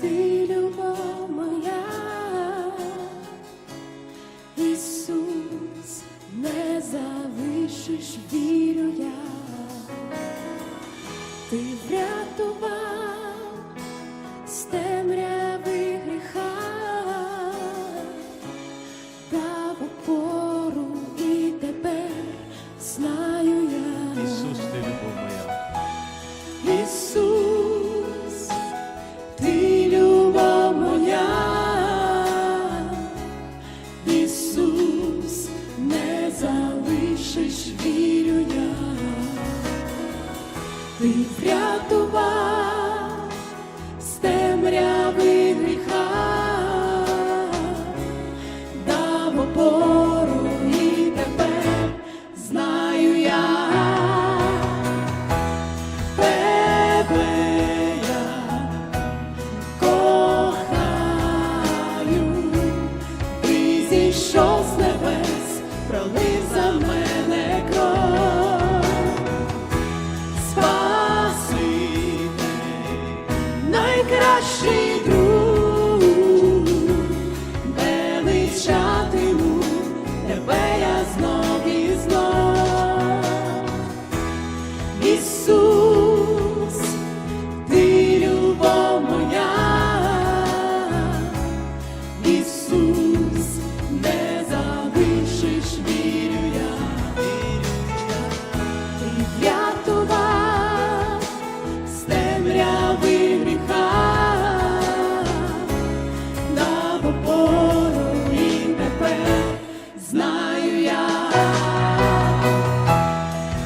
ти любов моя, Ісус, не залишиш віру я, ти врятував. Ісус, не залишиш вірю я, ти врятував. темряви гріха, дав опору і знаю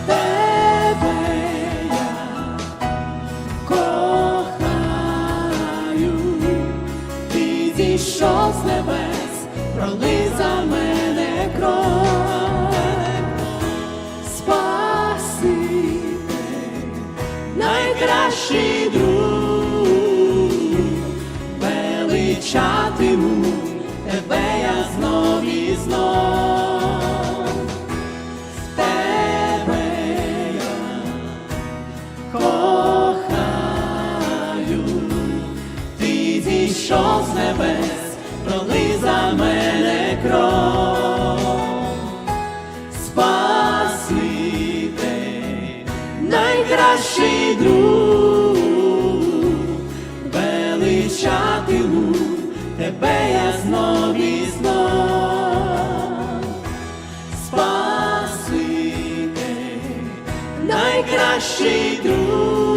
тебе кохаю, ти зійшов з небес, пролизав. Величатиму тебе я знов і знов. Тебе я кохаю, ти зійшов з небес, пролий за мене кров. Спасибі, найкращий друг, величатиму тебе я знов і знов. Спасибі, найкращий друг,